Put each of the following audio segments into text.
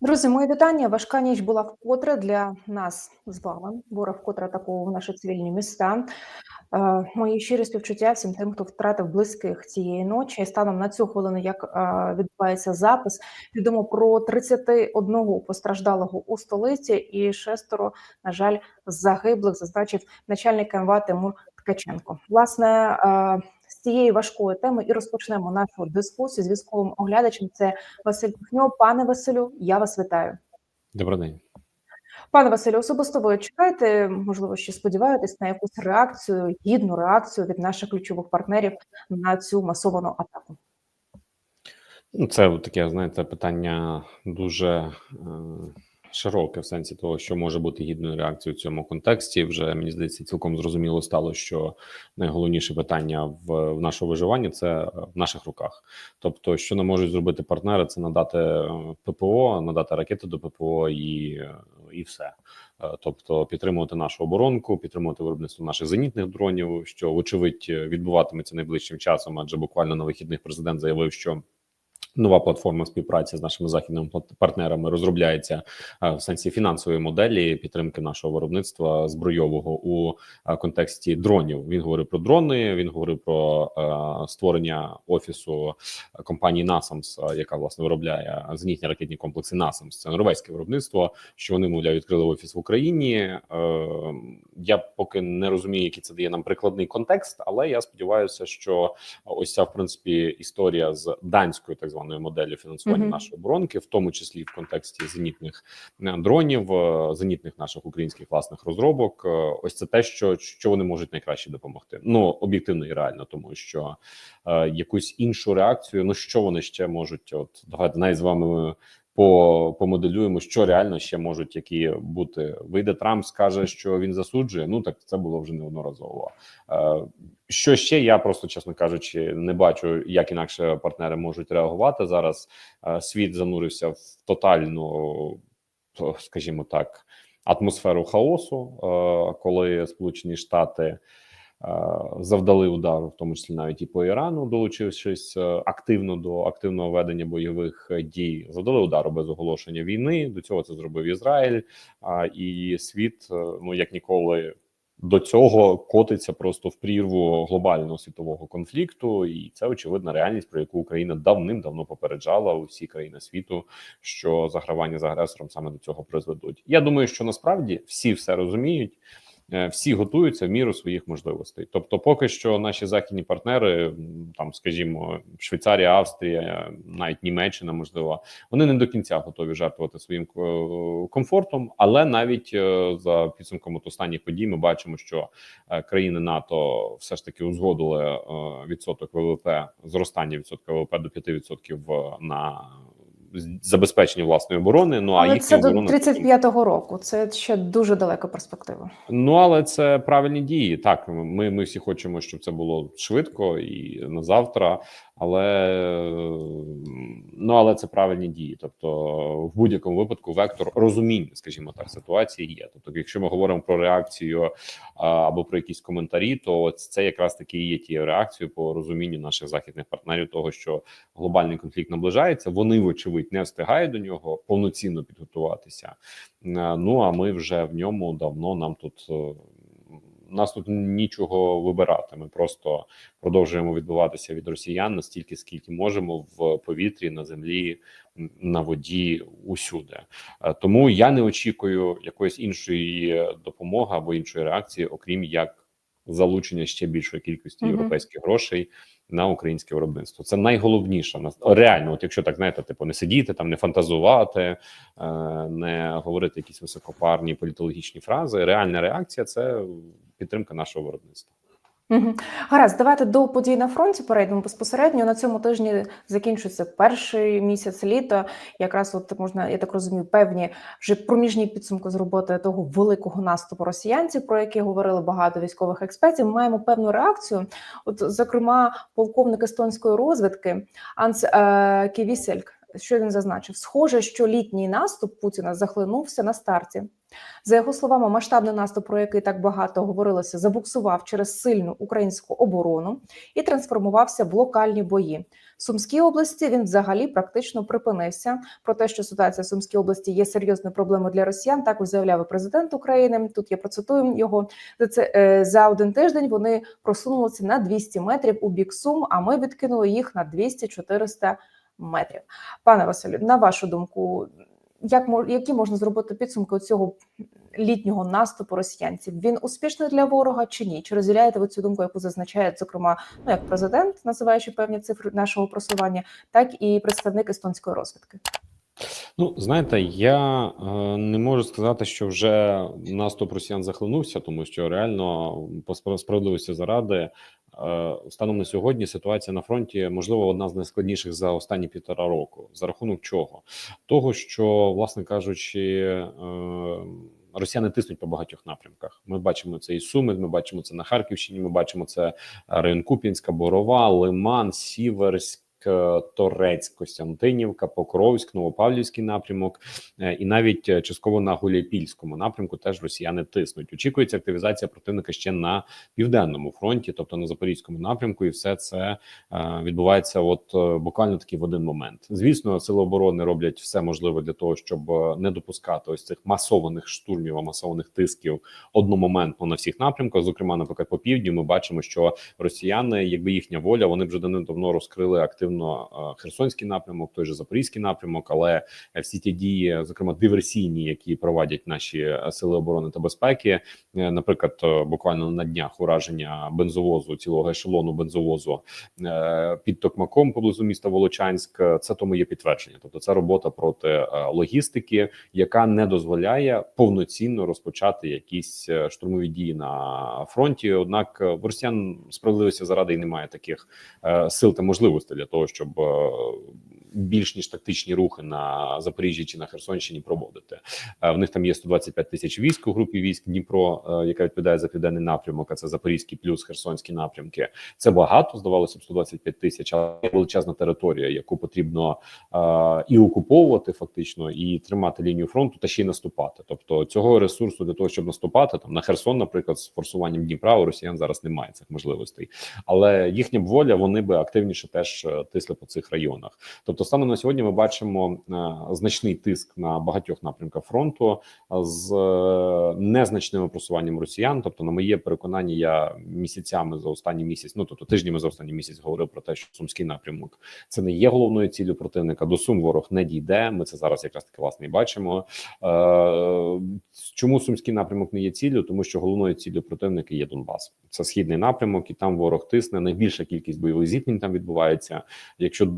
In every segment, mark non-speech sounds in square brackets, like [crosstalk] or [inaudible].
Друзі, мої вітання. Важка ніч була вкотре для нас з вами. Ворог вкотре атакував наші цивільні міста. Е, Мої щирі співчуття всім тим, хто втратив близьких цієї ночі. Станом на цю хвилину, як е, відбувається запис, відомо про 31 постраждалого у столиці і шестеро, на жаль, загиблих, зазначив начальник МВА Тимур Ткаченко. Власне. Цієї важкої теми і розпочнемо нашу дискусію з військовим оглядачем. Це Василь Кухньо. Пане Василю, я вас вітаю. Добрий день. Пане Василю, особисто ви чекаєте, можливо, ще сподіваєтесь на якусь реакцію, гідну реакцію від наших ключових партнерів на цю масовану атаку? Ну, це таке, знаєте, питання дуже е, широке в сенсі того, що може бути гідною реакцією в цьому контексті. Вже мені здається, цілком зрозуміло стало, що найголовніше питання в, в нашому виживанні це в наших руках. Тобто, що нам можуть зробити партнери, це надати е, ППО, надати ракети до ППО і, е, і все. Е, Тобто підтримувати нашу оборонку, підтримувати виробництво наших зенітних дронів, що вочевидь відбуватиметься найближчим часом, адже буквально на вихідних президент заявив, що Нова платформа співпраці з нашими західними партнерами розробляється е, в сенсі фінансової моделі підтримки нашого виробництва збройового у е, контексті дронів. Він говорив про дрони. Він говорив про е, створення офісу компанії NASAMS, яка власне виробляє зенітні ракетні комплекси NASAMS. Це норвезьке виробництво. Що вони мовляв відкрили офіс в Україні. Я поки не розумію, який це дає нам прикладний контекст, але я сподіваюся, що ось ця в принципі історія з данською так званою моделлю фінансування Мгм. нашої оборонки, в тому числі в контексті зенітних е, дронів, е, зенітних наших українських власних розробок. е, Ось це те, що, що вони можуть найкраще допомогти. Ну об'єктивно і реально, тому що е, якусь іншу реакцію, ну що вони ще можуть? От давайте навіть з вами. По помоделюємо, що реально ще можуть які бути. Вийде Трамп, скаже, що він засуджує. Ну так це було вже неодноразово. Е, що ще я просто, чесно кажучи, не бачу, як інакше партнери можуть реагувати зараз. Е, Світ занурився в тотальну, е, скажімо так, атмосферу хаосу, коли Сполучені Штати. Е, Завдали удару, в тому числі навіть і по Ірану, долучившись е, активно до активного ведення бойових е, дій, завдали удару без оголошення війни. До цього це зробив Ізраїль. І світ, ну як ніколи, до цього котиться просто в прірву глобального світового конфлікту, і це очевидна реальність, про яку Україна давним-давно попереджала усі країни світу, що загравання з агресором саме до цього призведуть. Я думаю, що насправді всі все розуміють. Е, Всі готуються в міру своїх можливостей. Тобто, поки що наші західні партнери, там, скажімо, Швейцарія, Австрія, навіть Німеччина, можливо, вони не до кінця готові жертвувати своїм е, комфортом, але навіть е, за підсумком от останніх подій ми бачимо, що країни НАТО все ж таки узгодили відсоток ВВП зростання відсотка ВВП до 5% в- на забезпечення власної оборони. Ну а Але їхня це до оборона 35-го року. Це ще дуже далека перспектива. Ну але це правильні дії. Так, ми, ми всі хочемо, щоб це було швидко і на завтра. Але ну але це правильні дії. Тобто, в будь-якому випадку вектор розуміння, скажімо так, ситуації є. Тобто, якщо ми говоримо про реакцію або про якісь коментарі, то це якраз таки є тією реакцією по розумінню наших західних партнерів, того що глобальний конфлікт наближається. Вони, вочевидь, не встигають до нього повноцінно підготуватися. Е, Ну а ми вже в ньому давно нам тут. Нас тут нічого вибирати. Ми просто продовжуємо відбуватися від росіян настільки, скільки можемо в повітрі, на землі, на воді, усюди. Е, Тому я не очікую якоїсь іншої допомоги або іншої реакції, окрім як залучення ще більшої кількості Мгм. європейських грошей на українське виробництво. Це найголовніше нас реально. От якщо так знаєте, типу не сидіти там, не фантазувати, е, не говорити якісь високопарні політологічні фрази. Реальна реакція це підтримка нашого виробництва. Гаразд, давайте до подій на фронті перейдемо безпосередньо. На цьому тижні закінчується перший місяць літа. Якраз от можна, я так розумію, певні вже проміжні підсумки з роботи того великого наступу росіянців, про який говорили багато військових експертів. Ми маємо певну реакцію. От, зокрема, полковник естонської розвідки Анс е, Ківісельк що він зазначив? Схоже, що літній наступ Путіна захлинувся на старті. За його словами, масштабний наступ, про який так багато говорилося, забуксував через сильну українську оборону і трансформувався в локальні бої. В Сумській області він взагалі практично припинився. Про те, що ситуація в Сумській області є серйозною проблемою для росіян, також заявляв і президент України. Тут я процитую його. За це е, за один тиждень вони просунулися на 200 метрів у бік Сум, а ми відкинули їх на 200-400 метрів. Пане Василю, на вашу думку, як які можна зробити підсумки цього літнього наступу росіянців? Він успішний для ворога чи ні? Чи розділяєте ви цю думку, яку зазначає, зокрема, ну як президент, називаючи певні цифри нашого просування, так і представник естонської розвідки? Ну, знаєте, я е, не можу сказати, що вже наступ росіян захлинувся, тому що реально по спра- справедливості заради е, станом на сьогодні ситуація на фронті можливо одна з найскладніших за останні півтора року. За рахунок чого? Того, що, власне кажучи, е, росіяни тиснуть по багатьох напрямках. Ми бачимо це і Суми, ми бачимо це на Харківщині. Ми бачимо це район Куп'янська, Борова, Лиман, Сіверськ. Торецьк, Костянтинівка, Покровськ, Новопавлівський напрямок, е, і навіть е, частково на Гуляйпільському напрямку теж росіяни тиснуть. Очікується активізація противника ще на південному фронті, тобто на запорізькому напрямку, і все це е, відбувається от буквально таки в один момент. Звісно, сили оборони роблять все можливе для того, щоб не допускати ось цих масованих штурмів, а масованих тисків одномоментно на всіх напрямках. Зокрема, наприклад, по півдню ми бачимо, що росіяни, якби їхня воля, вони вже давно розкрили активно е, Херсонський напрямок, той же Запорізький напрямок, але е, всі ті дії, зокрема диверсійні, які проводять наші е, сили оборони та безпеки, наприклад, буквально на днях ураження бензовозу, цілого ешелону бензовозу під Токмаком поблизу міста Волочанськ. Це тому є підтвердження. Тобто, це робота проти логістики, яка не дозволяє повноцінно розпочати якісь штурмові дії на фронті. Однак в росіян справедливості заради і немає таких сил та можливостей для того, щоб е, більш ніж тактичні рухи на Запоріжжі чи на Херсонщині проводити. Е, В них там є 125 тисяч військ у групі військ Дніпро, е, яка відповідає за південний напрямок. А це Запорізький плюс Херсонські напрямки. Це багато здавалося б 125 тисяч, але величезна територія, яку потрібно е, і окуповувати фактично, і тримати лінію фронту, та ще й наступати. Тобто цього ресурсу для того, щоб наступати там на Херсон, наприклад, з форсуванням Дніпра у Росіян зараз немає цих можливостей, але їхня б воля вони би активніше теж тисли по цих районах. Тобто, станом на сьогодні ми бачимо е, значний тиск на багатьох напрямках фронту е, з е, незначними просуванням росіян. Тобто, на моє переконання, я місяцями за останній місяць, ну тобто тижнями за останній місяць говорив про те, що сумський напрямок це не є головною ціллю противника. До сум ворог не дійде. Ми це зараз якраз таки власне і бачимо. Чому сумський напрямок не є ціллю? Тому що головною ціллю противника є Донбас. Це східний напрямок, і там ворог тисне. Найбільша кількість бойових зіткнень там відбувається. Якщо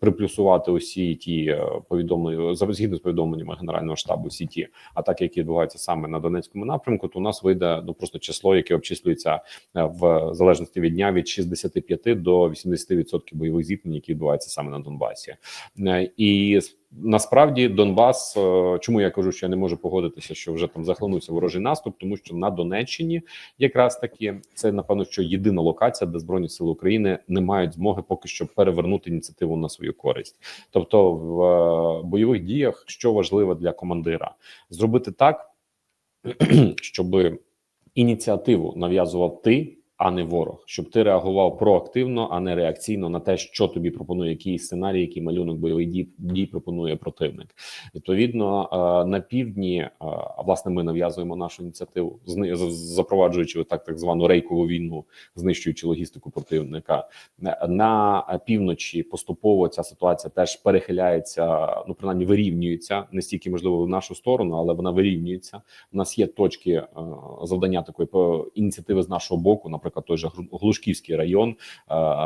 приплюсувати усі ті е, повідомлення згідно з повідомленнями генерального штабу, всі ті атаки, які відбуваються саме на Донецькому напрямку, то у нас вийде ну просто число, яке обчислюється е, в залежності від дня від 65 до 80% бойових зіткнень, які відбуваються саме на Донбасі, Е, і насправді Донбас, е, чому я кажу, що я не можу погодитися, що вже там захлинувся ворожий наступ, тому що на Донеччині якраз таки це напевно, що єдина локація, де збройні сили України не мають змоги поки що перевернути ініціативу на свою користь. Тобто, в е, бойових діях що важливо для командира, зробити так, [clears throat] щоб ініціативу нав'язував ти. А не ворог, щоб ти реагував проактивно, а не реакційно на те, що тобі пропонує який сценарій, який малюнок бойових дій, дій пропонує противник. Відповідно, е, на півдні, е, а власне, ми нав'язуємо нашу ініціативу, запроваджуючи так так звану рейкову війну, знищуючи логістику противника. Е, На півночі поступово ця ситуація теж перехиляється, ну принаймні вирівнюється не стільки можливо в нашу сторону, але вона вирівнюється. У нас є точки завдання такої ініціативи з нашого боку, наприклад, той же Глушківський район, е,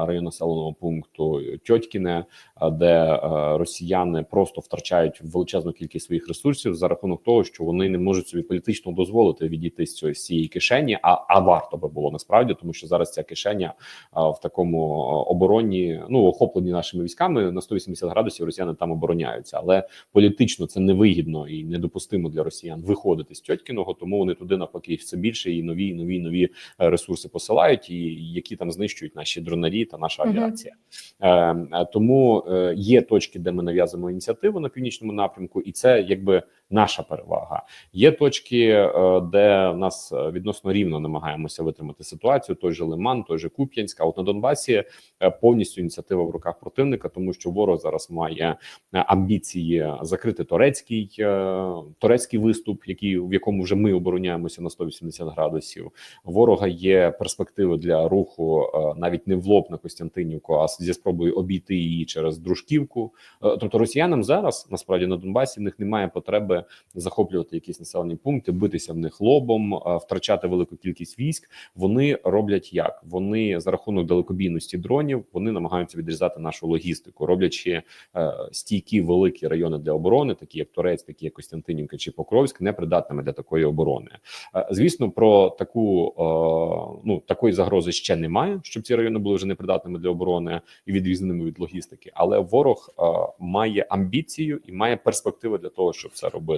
район населеного пункту Тьотькіне, е, де е, росіяни просто втрачають величезну кількість своїх ресурсів за рахунок того, що вони не можуть собі політично дозволити відійти з цієї цієї кишені. А, а варто би було насправді, тому що зараз ця кишеня в такому обороні, ну охоплені нашими військами на 180 градусів. Росіяни там обороняються, але політично це невигідно і недопустимо для росіян виходити з Тьоткіного, тому вони туди навпаки все більше і нові, нові, нові ресурси посилають. Посилають, і які там знищують наші дронарі та наша авіація. Е, е, тому е, є точки, де ми нав'язуємо ініціативу на північному напрямку, і це якби наша перевага. Є точки, е, де нас е, відносно рівно намагаємося витримати ситуацію. Той же Лиман, той же Куп'янськ. А от на Донбасі е, повністю ініціатива в руках противника, тому що ворог зараз має амбіції закрити турецький турецький виступ, який в якому вже ми обороняємося на 180 градусів. Ворога є перспективи для руху навіть не в лоб на Костянтинівку, а зі спробою обійти її через Дружківку. Тобто росіянам зараз насправді на Донбасі в них немає потреби захоплювати якісь населені пункти, битися в них лобом, е, втрачати велику кількість військ. Вони роблять як вони за рахунок далекобійності дронів вони намагаються відрізати нашу логістику, роблячи е, стійкі великі райони для оборони, такі як Торець, такі як Костянтинівка чи Покровськ, непридатними для такої оборони. Е, Звісно, про таку е, ну такої загрози ще немає, щоб ці райони були вже непридатними для оборони і відрізненими від логістики. Але ворог е, має амбіцію і має перспективи для того, щоб це робити.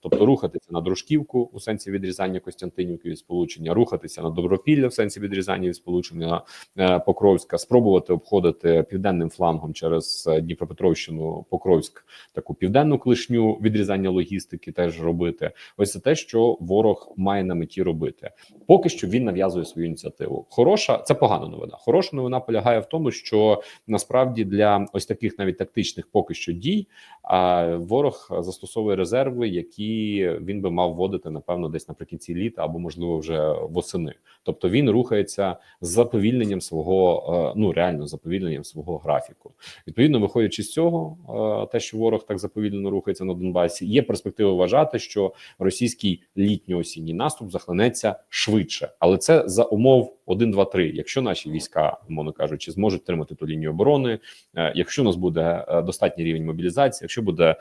Тобто рухатися на дружківку у сенсі відрізання Костянтинівки від сполучення, рухатися на Добропілля в сенсі відрізання від сполучення е, Покровська, спробувати обходити південним флангом через е, Дніпропетровщину, Покровськ, таку південну клишню відрізання логістики, теж робити. Ось це те, що ворог має на меті робити. Поки що він нав'язує свою ініціативу. Хороша це погана новина. Хороша новина полягає в тому, що насправді для ось таких навіть тактичних поки що дій а ворог застосовує резерви, які він би мав вводити напевно десь наприкінці літа або можливо вже восени. Тобто він рухається з заповільненням свого е, ну реально заповільненням свого графіку. Відповідно, виходячи з цього, е, те, що ворог так заповільнено рухається на Донбасі, є перспектива вважати, що російський літньо-осінній наступ захлинеться швидше, але це за умов 1, 2, 3. Якщо наші війська, умовно кажучи, зможуть тримати ту лінію оборони, е, якщо у нас буде е, достатній рівень мобілізації, якщо буде е,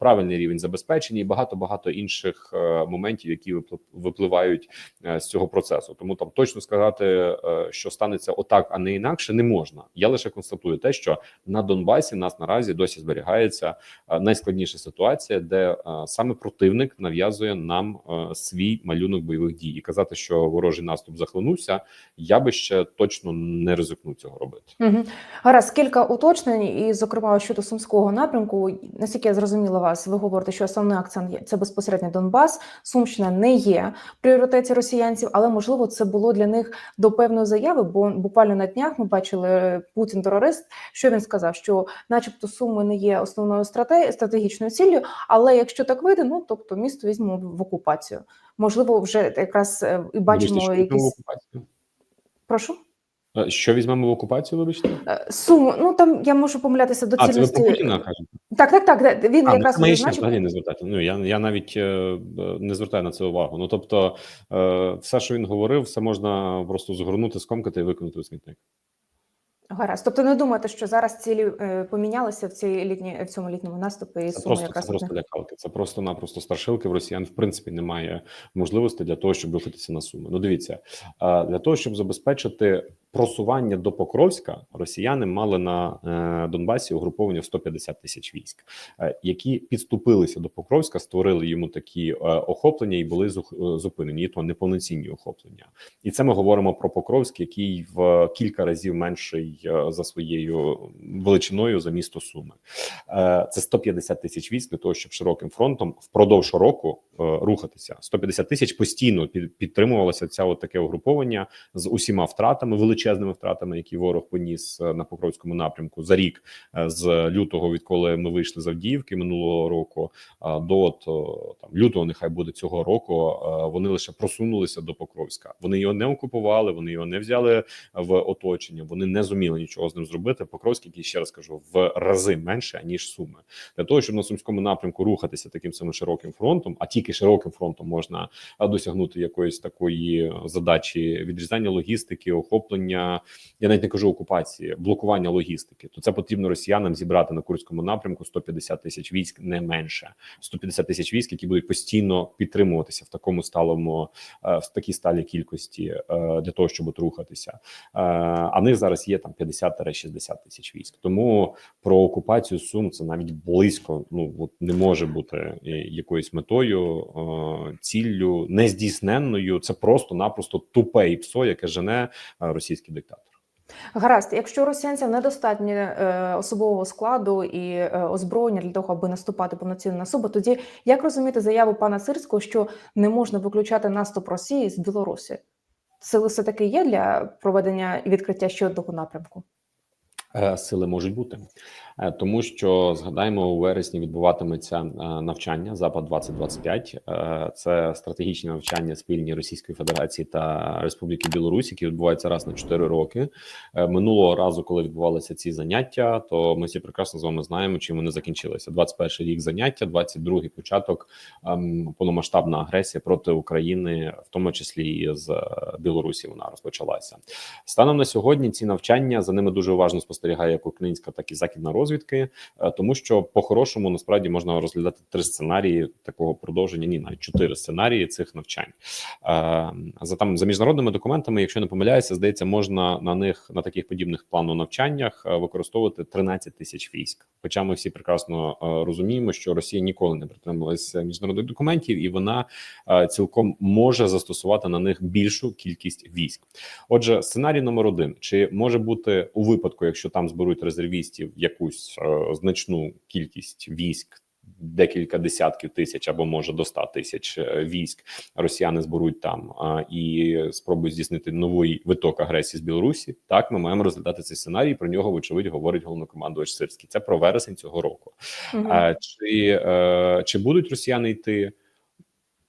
правильний рівень забезпечення і багато багато інших моментів, які випли- випливають з цього процесу. Тому там точно сказати, що станеться отак, а не інакше, не можна. Я лише констатую те, що на Донбасі нас наразі досі зберігається найскладніша ситуація, де саме противник нав'язує нам свій малюнок бойових дій, і казати, що ворожий наступ захлинувся, я би ще точно не ризикнув цього робити. Угу. Гаразд, кілька уточнень, і, зокрема, щодо сумського напрямку, наскільки я зрозуміла вас, ви говорите, що основний акцент є- це безпосередньо Донбас. Сумщина не є в пріоритеті росіянців, але можливо це було для них до певної заяви. Бо буквально на днях ми бачили Путін терорист. Що він сказав? Що, начебто, суми не є основною страте- стратегічною ціллю, але якщо так вийде, ну тобто місто візьмемо в окупацію. Можливо, вже якраз е, і бачимо якісь. Прошу. Що візьмемо в окупацію? Вибачте, Е, Суму, ну там я можу помилятися до а це ви Путіна кажете? Так, так, так. Він А, ну, якраз не взагалі не звертати. Ну я я навіть е, не звертаю на це увагу. Ну тобто, е, все, що він говорив, все можна просто згорнути, скомкати і виконати у смітник. Гаразд. Тобто не думаєте, що зараз цілі е, помінялися в цій літні в цьому літньому наступі і Це просто якраз це просто лякалки. Це просто-напросто старшилки В росіян в принципі немає можливості для того, щоб рухатися на суми. Ну дивіться, для того, щоб забезпечити просування до Покровська, росіяни мали на е, Донбасі угруповання в 150 тисяч військ, е, які підступилися до Покровська, створили йому такі е, охоплення і були зупинені. І то неповноцінні охоплення. І це ми говоримо про Покровськ, який в кілька разів менший за своєю величиною за місто Суми. Е, Це 150 тисяч військ для того, щоб широким фронтом впродовж року е, рухатися. 150 тисяч постійно під, підтримувалося ця от таке угруповання з усіма втратами, величезними втратами, які ворог поніс е, на Покровському напрямку за рік е, з лютого, відколи ми вийшли з Авдіївки минулого року, до от, там лютого, нехай буде цього року. е, Вони лише просунулися до Покровська. Вони його не окупували, вони його не взяли в оточення. Вони не зуміли нічого з ним зробити. Покровський, який ще раз кажу, в рази менше ніж суми для того, щоб на сумському напрямку рухатися таким самим широким фронтом, а тільки широким фронтом можна досягнути якоїсь такої задачі відрізання логістики, охоплення блокування. Я навіть не кажу окупації, блокування логістики. То це потрібно росіянам зібрати на курському напрямку 150 тисяч військ, не менше 150 тисяч військ, які будуть постійно підтримуватися в такому сталому е, в такій сталій кількості е, для того, щоб рухатися. Е, А в них зараз є там 50-60 тисяч військ. Тому про окупацію Сум це навіть близько. Ну от не може бути якоюсь метою, ціллю нездійсненною. Це просто-напросто тупе і псо, яке жене е, російський диктатор. Гаразд, якщо росіянцям недостатньо е, особового складу і е, озброєння для того, аби наступати повноцінно на Суба, тоді як розуміти заяву пана Сирського, що не можна виключати наступ Росії з Білорусі? Сили все таки є для проведення і відкриття ще одного напрямку? Е, Сили можуть бути, тому що згадаємо, у вересні відбуватиметься е, навчання Запад 2025 Е, Це стратегічні навчання спільні Російської Федерації та Республіки Білорусь, які відбуваються раз на 4 роки. Е, Минулого разу, коли відбувалися ці заняття, то ми всі прекрасно з вами знаємо, чим вони закінчилися. 21 рік заняття, 22-й початок ем, повномасштабна агресія проти України, в тому числі і з е, Білорусі. Вона розпочалася. Станом на сьогодні ці навчання за ними дуже уважно спостерігає як українська, так і західна розвідки, е, тому що по-хорошому насправді можна розглядати три сценарії такого продовження. Ні, навіть чотири сценарії цих навчань. Е, За там за міжнародними документами, якщо не помиляюся, здається, можна на них на таких подібних плану навчаннях е, використовувати 13 тисяч військ. Хоча ми всі прекрасно розуміємо, що Росія ніколи не притримувалася міжнародних документів, і вона цілком може застосувати на них більшу кількість військ. Отже, сценарій номер один: чи може бути у випадку, якщо там зберуть резервістів якусь е, значну кількість військ? Декілька десятків тисяч або може до ста тисяч е, військ росіяни зберуть там і спробують здійснити новий виток агресії з Білорусі. Так, ми маємо розглядати цей сценарій. Про нього вочевидь говорить головнокомандувач Сирський. Це про вересень цього року. Угу. Чи, е, чи будуть росіяни йти?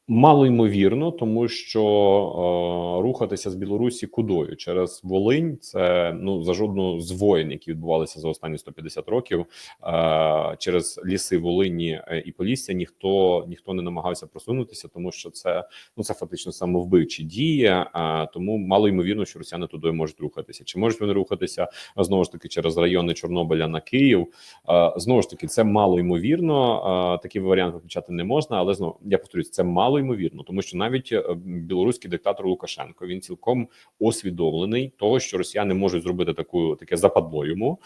Мало ймовірно, тому що е, рухатися з Білорусі кудою через Волинь це ну за жодну з воєн, які відбувалися за останні 150 років. Е, через ліси Волині е, і Полісся ніхто ніхто не намагався просунутися, тому що це ну це фактично самовбивчі дії. Е, тому мало ймовірно, що росіяни туди можуть рухатися. Чи можуть вони рухатися е, знову ж таки через райони Чорнобиля на Київ? Е, Знову ж таки, це мало ймовірно. Е, Такий варіант виключати не можна, але знову я повторюсь, це мало ймовірно, тому що навіть е, білоруський диктатор Лукашенко він цілком освідомлений того, що росіяни можуть зробити таку таке западло йому.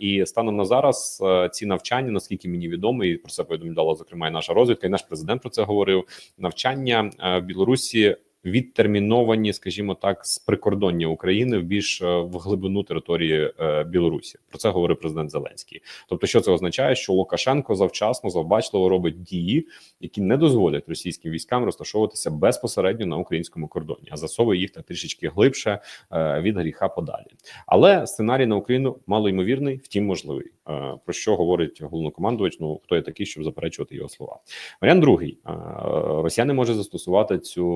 І станом на зараз е, ці навчання, наскільки мені відомо, і про це повідомляла зокрема і наша розвідка, і наш президент про це говорив. Навчання е, в Білорусі відтерміновані, скажімо так, з прикордоння України в більш е, в глибину території е, Білорусі. Про це говорив президент Зеленський. Тобто, що це означає, що Лукашенко завчасно завбачливо робить дії, які не дозволять російським військам розташовуватися безпосередньо на українському кордоні, а засовує їх так трішечки глибше е, від гріха подалі. Але сценарій на Україну малоймовірний, втім можливий. Е, Про що говорить головнокомандувач? Ну хто є такий, щоб заперечувати його слова? Варіант другий: Е, росіяни можуть застосувати цю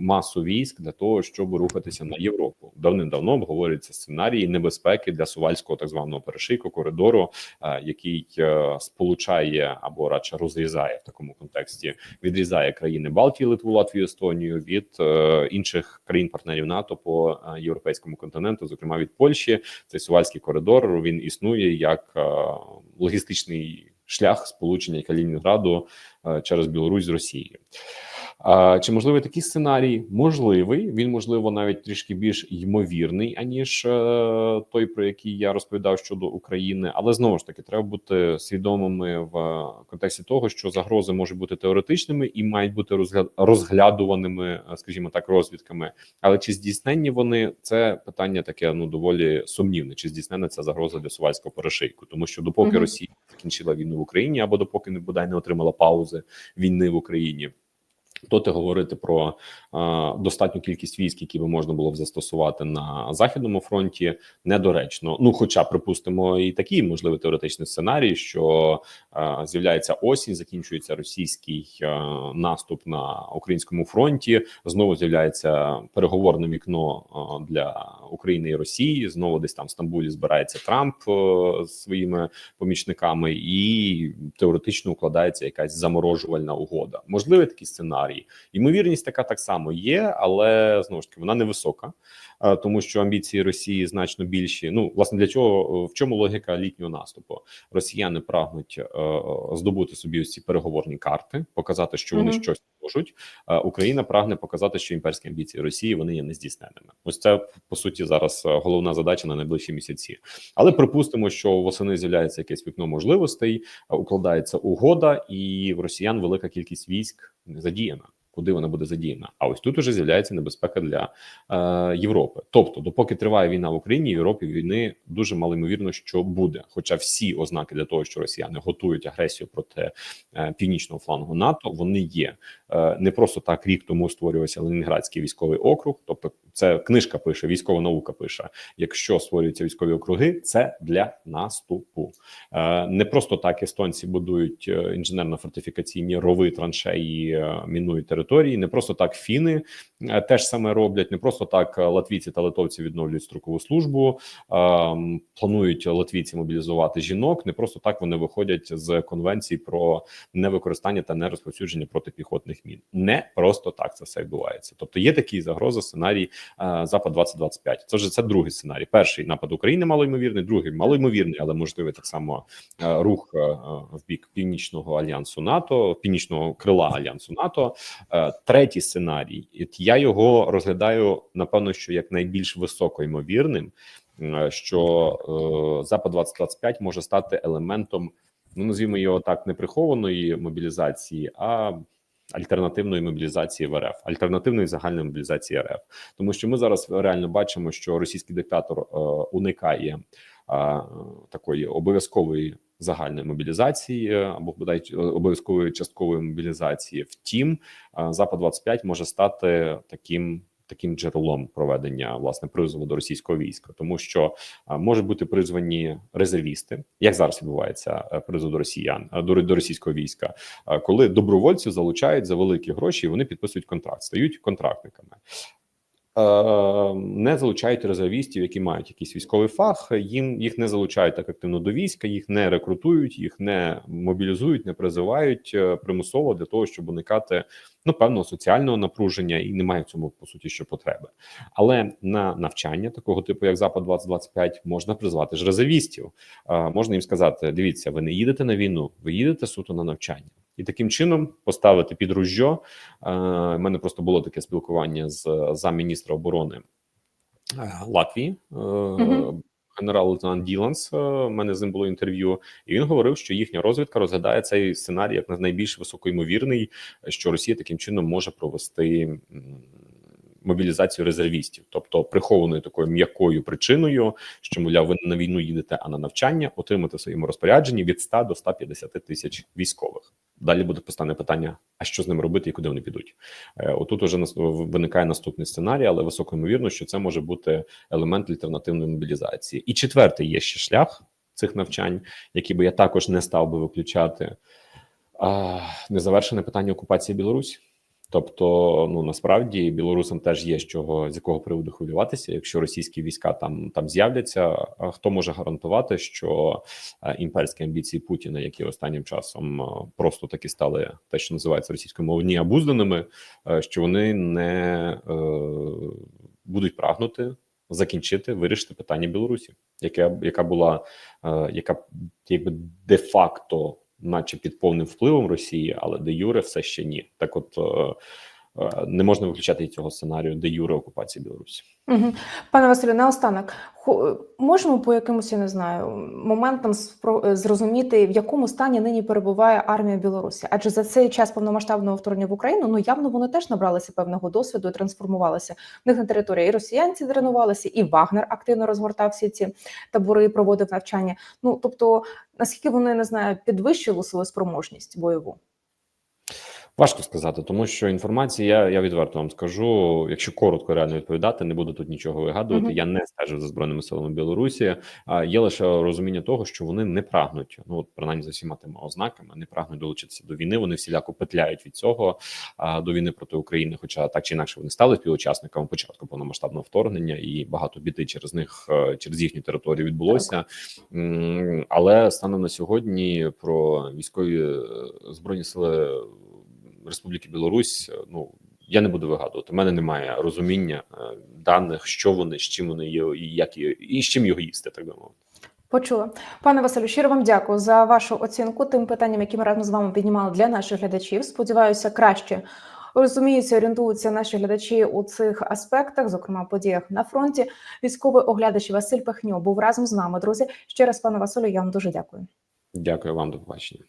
масу військ для того, щоб рухатися на Європу. Давним-давно обговорюються сценарії небезпеки для сувальського так званого перешийку коридору, е, який сполучає або радше розрізає в такому контексті, відрізає країни Балтії, Литву, Латвію, Естонію від інших країн-партнерів НАТО по європейському континенту, зокрема від Польщі. Цей сувальський коридор він існує як логістичний шлях сполучення Калінінграду е, через Білорусь з Росією. Чи можливий такий сценарій? Можливий. Він можливо навіть трішки більш ймовірний, аніж е, той, про який я розповідав щодо України. Але знову ж таки, треба бути свідомими в контексті того, що загрози можуть бути теоретичними і мають бути розгля- розглядуваними, е, скажімо так, розвідками. Але чи здійсненні вони це питання таке ну доволі сумнівне. Чи здійснена ця загроза для сувальського перешийку? Тому що допоки Мгм. Росія закінчила війну в Україні, або допоки не бодай не отримала паузи війни в Україні. Доти говорити про е, достатню кількість військ, які би можна було б застосувати на західному фронті, недоречно. Ну, хоча припустимо, і такий можливий теоретичний сценарій, що е, з'являється осінь, закінчується російський е, наступ на українському фронті. Знову з'являється переговорне вікно е, для України і Росії. Знову десь там в Стамбулі збирається Трамп е, з своїми помічниками, і теоретично укладається якась заморожувальна угода. Можливий такий сценарій. Сценарій. Ймовірність така так само є, але знову ж таки вона невисока, е, тому що амбіції Росії значно більші. Ну власне для чого в чому логіка літнього наступу? Росіяни прагнуть е, здобути собі ось ці переговорні карти, показати, що вони Мгм. щось можуть. Е, Україна прагне показати, що імперські амбіції Росії вони є нездійсненними. Ось це по суті зараз е, головна задача на найближчі місяці. Але припустимо, що восени з'являється якесь вікно можливостей, е, укладається угода, і в росіян велика кількість військ не задіяна. Куди вона буде задіяна? А ось тут уже з'являється небезпека для е, Європи. Тобто, допоки триває війна в Україні, Європі війни дуже малоймовірно, що буде. Хоча всі ознаки для того, що росіяни готують агресію проти е, північного флангу НАТО, вони є. Е, не просто так рік тому створювався Ленінградський військовий округ. Тобто, це книжка пише, військова наука пише. Якщо створюються військові округи, це для наступу. Е, Не просто так естонці будують е, інженерно-фортифікаційні рови, траншеї, е, мінують території. Не просто так фіни е, теж саме роблять. Не просто так е, латвійці та литовці відновлюють строкову службу. Ем, Планують латвійці мобілізувати жінок. Не просто так вони виходять з конвенції про невикористання та нерозповсюдження протипіхотних мін. Не просто так це все відбувається. Тобто є такі загрози. Сценарій е, Запад 2025 Це вже це другий сценарій. Перший напад України малоймовірний, другий малоймовірний, але можливий так само рух в бік північного альянсу НАТО, північного крила альянсу НАТО. Е, Третій сценарій, я його розглядаю напевно, що як найбільш високоймовірним, е, що е, Запад 2025 може стати елементом, ну назвімо його так, не прихованої мобілізації, а альтернативної мобілізації в РФ, альтернативної загальної мобілізації РФ, тому що ми зараз реально бачимо, що російський диктатор уникає такої обов'язкової загальної мобілізації е, або бодай е, обов'язкової часткової мобілізації. Втім, е, запад 25 може стати таким. Таким джерелом проведення власне призову до російського війська, тому що а, можуть бути призвані резервісти, як зараз відбувається е, призов до росіян е, до, до російського війська, е, коли добровольців залучають за великі гроші, і вони підписують контракт, стають контрактниками. Е, Не залучають резервістів, які мають якийсь військовий фах. Їм їх не залучають так активно до війська, їх не рекрутують, їх не мобілізують, не призивають е, примусово для того, щоб уникати ну певного соціального напруження, і немає в цьому по суті що потреби. Але на навчання такого типу, як запад 2025 можна призвати ж резервістів. Е, Можна їм сказати: дивіться, ви не їдете на війну, ви їдете суто на навчання. І таким чином поставити під ружжо. У мене просто було таке спілкування з замміністра оборони е, Латвії, е, Мгм. генерал-лейтенант Діланс. е, У мене з ним було інтерв'ю, і він говорив, що їхня розвідка розглядає цей сценарій як на найбільш високоймовірний, що Росія таким чином може провести мобілізацію резервістів, тобто прихованою такою м'якою причиною, що мовляв, ви не на війну їдете, а на навчання, отримати в своєму розпорядженні від 100 до 150 тисяч військових. Далі буде постане питання: а що з ними робити і куди вони підуть? Е, Отут уже виникає наступний сценарій, але високо ймовірно, що це може бути елемент альтернативної мобілізації. І четвертий є ще шлях цих навчань, який би я також не став би виключати. А, незавершене питання окупації Білорусі. Тобто, ну насправді білорусам теж є з чого з якого приводу хвилюватися. Якщо російські війська там там з'являться, хто може гарантувати, що е, імперські амбіції Путіна, які останнім часом е, просто таки стали те, що називається російською мовою, необузданими, е, що вони не е, будуть прагнути закінчити вирішити питання Білорусі, яке яка була е, яка якби де-факто наче під повним впливом Росії, але де Юре все ще ні. Так, от е, не можна виключати і цього сценарію, де Юре окупації Білорусі. Пане Василю, наостанок, можемо по якимось, я не знаю, моментам е, зрозуміти, в якому стані нині перебуває армія Білорусі? Адже за цей час повномасштабного вторгнення в Україну, ну явно вони теж набралися певного досвіду і трансформувалися. В них на території і росіянці тренувалися, і Вагнер активно розгортав всі ці табори і проводив навчання. Ну тобто, наскільки вони не знаю, підвищили свою спроможність бойову? Важко сказати, тому що інформація, я, я відверто вам скажу, якщо коротко реально відповідати, не буду тут нічого вигадувати. Мгм. Я не стежив за збройними силами Білорусі. А є лише розуміння того, що вони не прагнуть, ну от принаймні за всіма тими ознаками, не прагнуть долучитися до війни. Вони всіляко петляють від цього а, до війни проти України. Хоча так чи інакше вони стали співучасниками початку повномасштабного вторгнення, і багато біди через них е, через їхню територію відбулося. М, Але станом на сьогодні про військові е, збройні сили Республіки Білорусь. е, Ну я не буду вигадувати. У мене немає розуміння е, даних, що вони, з чим вони є, і як і, і з чим його їсти, так би мовити. Почула. Пане Василю, щиро вам дякую за вашу оцінку тим питанням, які ми разом з вами піднімали для наших глядачів. Сподіваюся, краще розуміються, орієнтуються наші глядачі у цих аспектах, зокрема подіях на фронті. Військовий оглядач Василь Пахньо був разом з нами. Друзі, ще раз, пане Василю, я вам дуже дякую. Дякую вам, до побачення.